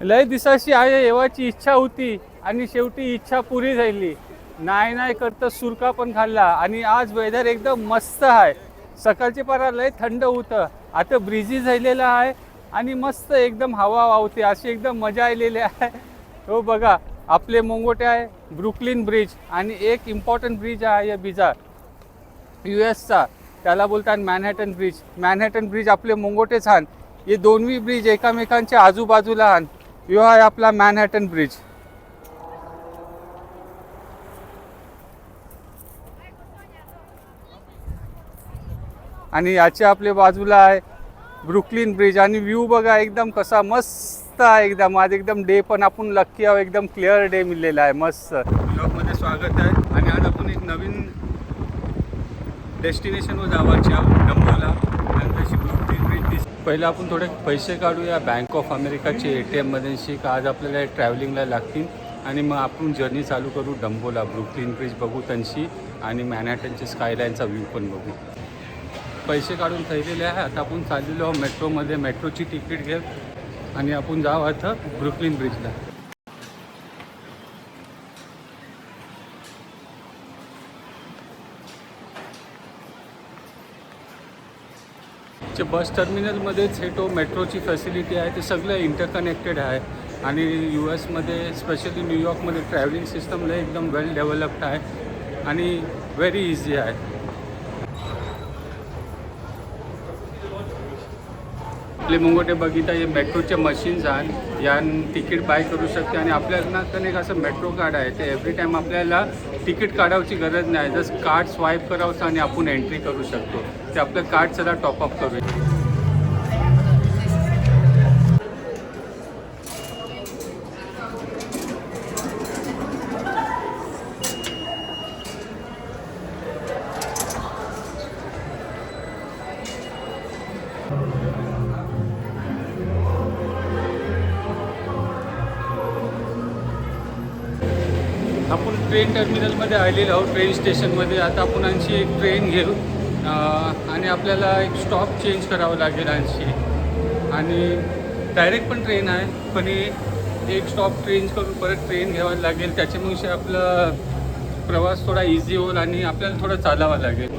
लय दिसाशी आहे येवाची इच्छा होती आणि शेवटी इच्छा पुरी झाली. नाही नाही करता सुरका पण खाल्ला आणि आज वेदर एकदम मस्त आहे. सकाळचे पारा लय थंड होतं. आता ब्रिजी झालेलं आहे आणि मस्त एकदम हवा वावते अशी एकदम मजा आलेली आहे. हो बघा आपले मोंगोटे आहे ब्रुकलिन ब्रिज आणि एक इम्पॉर्टंट ब्रिज आहे या बिजा यू एसचा त्याला बोलतात मॅनहॅटन ब्रिज मॅनहॅटन ब्रिज आपले मोंगोटे छान हे दोन्ही ब्रिज एकामेकांच्या आजूबाजूला आण. यो आहे आपला मॅनहॅटन ब्रिज आणि याच्या आपल्या बाजूला आहे ब्रुकलिन ब्रिज आणि व्ह्यू बघा एकदम कसा मस्त आहे एकदम. आज एकदम डे पण आपण लक्की आहोत. एकदम क्लिअर डे मिळलेला आहे. मस्त. ब्लॉगमध्ये स्वागत आहे. आणि आज आपण एक नवीन डेस्टिनेशनवर जावायचे आहोत डंबोला पहिले पहिलं आपण थोडे पैसे काढूया. बँक ऑफ अमेरिकाचे ए टी एममध्ये शिक. आज आपल्याला ट्रॅव्हलिंगला लागतील. आणि मग आपण जर्नी चालू करू डंबोला ब्रुकलिन ब्रिज बघू त्यांची. आणि मॅनहॅटनची स्कायलाईनचा व्ह्यू पण बघू. पैसे काढून ठेवलेले आहे. आता आपण चाललेलो आहोत मेट्रोमध्ये मेट्रोची तिकीट घेऊ आणि आपण जाऊ आता ब्रुकलिन ब्रिजला जे बस टर्मिनलमध्येच हे तो मेट्रोची फॅसिलिटी आहे ते सगळं इंटरकनेक्टेड आहे. आणि यू एसमध्ये स्पेशली न्यूयॉर्कमध्ये ट्रॅव्हलिंग सिस्टम लय एकदम वेल डेव्हलप्ड आहे. आणि व्हेरी इझी आहे. आपले मुंगोटे बघिता हे मेट्रोचे मशीन्स आहेत. या तिकीट बाय करू शकते आणि आपल्याला पण एक असं मेट्रो कार्ड आहे ते एव्हरी टाईम आपल्याला तिकीट काढायची गरज नाही. जस्ट कार्ड स्वाईप करावंसं आणि आपण एंट्री करू शकतो ते आपलं कार्ड सदा टॉपअप करूया आपण ट्रेन टर्मिनलमध्ये आलेलो आहोत ट्रेन स्टेशनमध्ये. आता आपण आणखी एक ट्रेन घेऊ. आणि आपल्याला एक स्टॉप चेंज करावं लागेल आणखी. आणि डायरेक्ट पण ट्रेन आहे पण हे एक स्टॉप चेंज करून परत ट्रेन घ्यावं लागेल. त्याच्यामुळे आपला प्रवास थोडा इझी होईल आणि आपल्याला थोडं चालावा लागेल.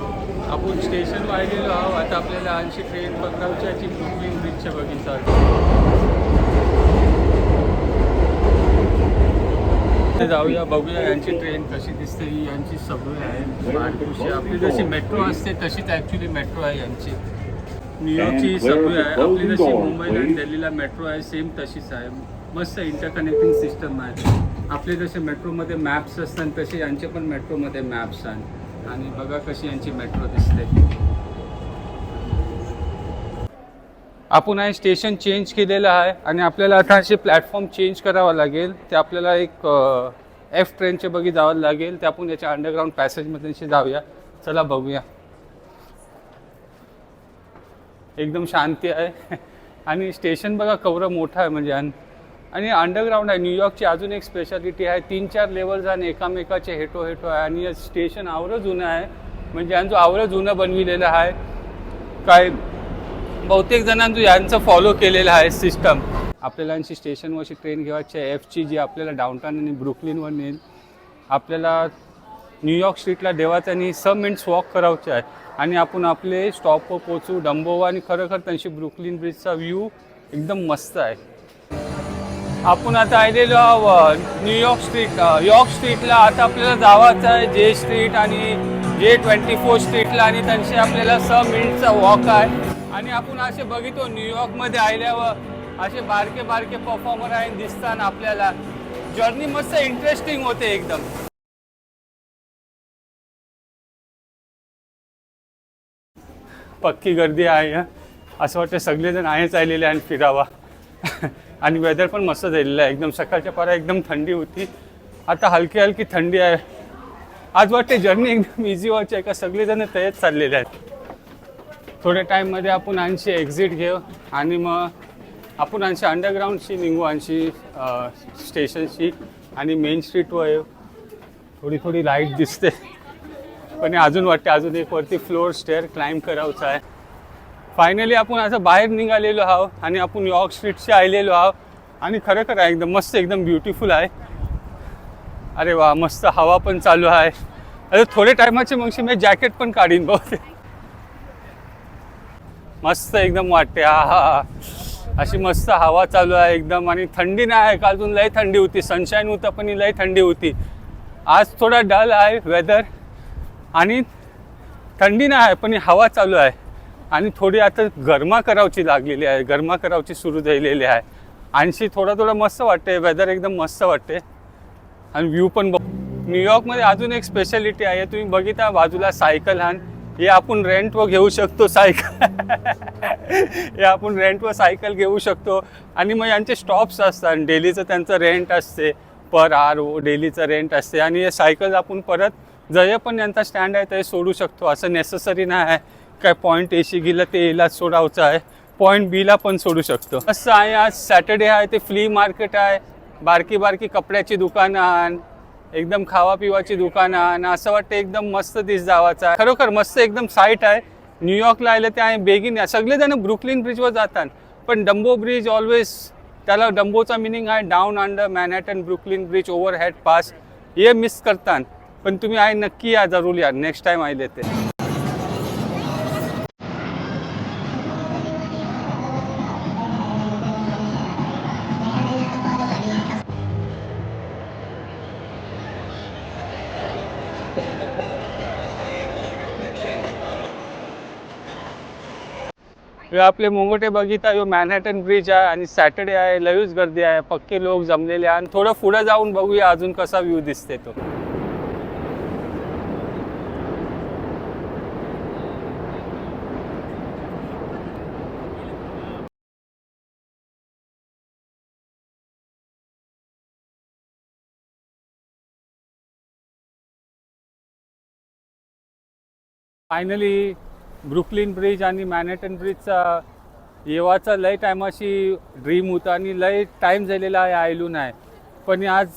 आपण स्टेशन आलेलो आहोत. आता आपल्याला आणखी ट्रेन पकडावची याची ब्रुकलिन ब्रिजच्या बगीचा जाऊया बघूया यांची ट्रेन कशी दिसते ही यांची सगळी आहे माणकुशी आपली जशी मेट्रो असते तशीच ॲक्च्युली मेट्रो आहे यांची. न्यूयॉर्कची सगळी आहे. आपली जशी मुंबईला आणि दिल्लीला मेट्रो आहे सेम तशीच आहे. मस्त इंटरकनेक्टिंग सिस्टम आहे. आपले जसे मेट्रोमध्ये मॅप्स असतात तसे यांचे पण मेट्रोमध्ये मॅप्स आहेत. आणि बघा कशी यांची मेट्रो दिसते. आपण आहे स्टेशन चेंज केलेलं आहे आणि आपल्याला आता असे प्लॅटफॉर्म चेंज करावा लागेल. ते आपल्याला एक एफ ट्रेनचे बघी जावं लागेल. ते आपण याच्या अंडरग्राऊंड पॅसेजमध्ये जाऊया. चला बघूया. एकदम शांती आहे. आणि स्टेशन बघा कवरं मोठं आहे म्हणजे. आणि आणि अंडरग्राऊंड आहे. न्यूयॉर्कची अजून एक स्पेशालिटी आहे. तीन चार लेवल्स आणि एकामेकाचे हेटो हेटो आहे. आणि स्टेशन आवरं जुनं आहे. म्हणजे जो आवरं जुनं बनविलेलं आहे. काय बहुतेक जणांनी यांचं फॉलो केलेलं आहे सिस्टम आपल्याला यांची स्टेशनवरची ट्रेन घ्यायची आहे. एफची जी आपल्याला डाऊनटाऊन आणि ब्रुकलिनवर नेईल. आपल्याला न्यूयॉर्क स्ट्रीटला देवाचं आणि स मिनिट्स वॉक करायचे आहे. आणि आपण आपले स्टॉपवर पोचू डंबोवा आणि खरोखर त्यांची ब्रुकलिन ब्रिजचा व्ह्यू एकदम मस्त आहे. आपण आता आलेलो आहोत न्यूयॉर्क स्ट्रीट यॉर्क स्ट्रीटला आता आपल्याला जावाचं आहे. जे स्ट्रीट आणि जे ट्वेंटी फोर स्ट्रीटला आणि त्यांचे आपल्याला स मिनिटचा वॉक आहे. आणि आपण असे बघितो न्यूयॉर्कमध्ये आल्यावर असे बारके बारके परफॉर्मर आहे दिसतात आपल्याला जर्नी मस्त इंटरेस्टिंग होते एकदम. पक्की गर्दी आहे असं वाटतं सगळेजण आहेच आलेले आणि फिरावा. आणि वेदर पण मस्त झालेलं आहे. एकदम सकाळच्या पारा एकदम थंडी होती. आता हलकी हलकी थंडी आहे. आज वाटते जर्नी एकदम इझी व्हायची आहे का? सगळेजण तयार चाललेले आहेत. थोड्या टाईममध्ये आपण आणखी एक्झिट घेऊ आणि मग आपण आणखी अंडरग्राऊंडशी निघू आणखी स्टेशनशी आणि मेन स्ट्रीटवर येऊ. थोडी थोडी लाइट दिसते. पण हे अजून वाटते अजून एक वरती फ्लोअर स्टेअर क्लाइंब करायचा आहे. फायनली आपण असं बाहेर निघालेलो आहो आणि आपण यॉर्क स्ट्रीटशी आलेलो आहो आणि खरं खरं आहे एकदम मस्त एकदम ब्युटिफुल आहे. अरे वा मस्त हवा पण चालू आहे. अरे थोड्या टायमाचे मग मी जॅकेट पण काढीन बहुतेक. मस्त एकदम वाटते हा हा अशी मस्त हवा चालू आहे एकदम आणि थंडी नाही आहे काल लय थंडी होती सनशाईन होतं पण ही लय थंडी होती. आज थोडा डल आहे वेदर आणि थंडी नाही आहे पण हवा चालू आहे. आणि थोडी आता गरमा करावची लागलेली आहे गरमा करावची सुरू झालेली आहे. आणखी थोडं थोडं मस्त वाटते वेदर एकदम मस्त वाटते आणि व्ह्यू पण बघ. न्यूयॉर्कमध्ये अजून एक स्पेशालिटी आहे तुम्ही बघितला बाजूला सायकल हान हे आपण रेंटवर घेऊ शकतो सायकल हे आपण रेंटवर सायकल घेऊ शकतो. आणि मग यांचे स्टॉप्स असतात. डेलीचं त्यांचं रेंट असते. पर आर डेलीचं रेंट असते. आणि हे सायकल आपण परत जय पण यांचा स्टँड आहे ते सोडू शकतो. असं नेसेसरी नाही आहे. काय पॉईंट एशी गेलं ते एलाच सोडावचं आहे. पॉईंट बीला पण सोडू शकतो. असं आहे आज सॅटर्डे आहे ते फ्ली मार्केट आहे. बारकी बारकी कपड्याची दुकानं आण एकदम खावा पिवाची दुकानं आणि असं वाटतं एकदम मस्त दिस जावाचा खरोखर मस्त एकदम साईट आहे. न्यूयॉर्कला आलं ते आहे बेगिन सगळेजण ब्रुकलिन ब्रिजवर जातात. पण डंबो ब्रिज ऑलवेज त्याला डंबोचा मिनिंग आहे down under Manhattan Brooklyn bridge overhead pass हे मिस करतात. पण तुम्ही आहे नक्की या जरूर या. नेक्स्ट टाइम आले ते. हे आपले मुंगटे बघिता ह्यो मॅनहॅटन ब्रिज आहे आणि सॅटर्डे आहे लयूच गर्दी आहे पक्के लोक जमलेले आहे आणि थोडं पुढे जाऊन बघूया अजून कसा व्ह्यू दिसते तो. फायनली ब्रुकलिन ब्रिज आणि मॅनहॅटन ब्रिजचा येवाचा लय टायमाशी ड्रीम होता आणि लय टाईम झालेला आहे आयलून आहे. पण आज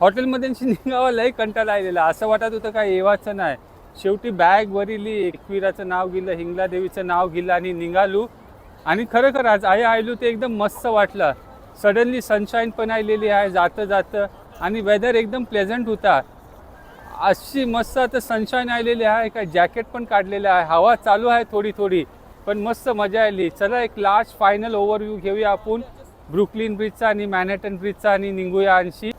हॉटेलमध्ये निघावा लय कंटाळा आलेला. असं वाटत होतं काय येवाचं नाही. शेवटी बॅग वरिली एकवीराचं नाव गेलं हिंगला देवीचं नाव गेलं आणि निघालो. आणि खरं आज आहे आयलू ते एकदम मस्त वाटलं. सडनली सनशाईन पण आलेली आहे जातं जातं आणि वेदर एकदम प्लेझंट होता. अशी मस्त आता सनशाईन आलेली आहे. काय जॅकेट पण काढलेलं आहे. हवा चालू आहे थोडी थोडी. पण मस्त मजा आली. चला एक लास्ट फायनल ओव्हरव्ह्यू घेऊया आपण. ब्रुकलिन ब्रिजचा आणि मॅनहॅटन ब्रिजचा आणि निघूया आणखी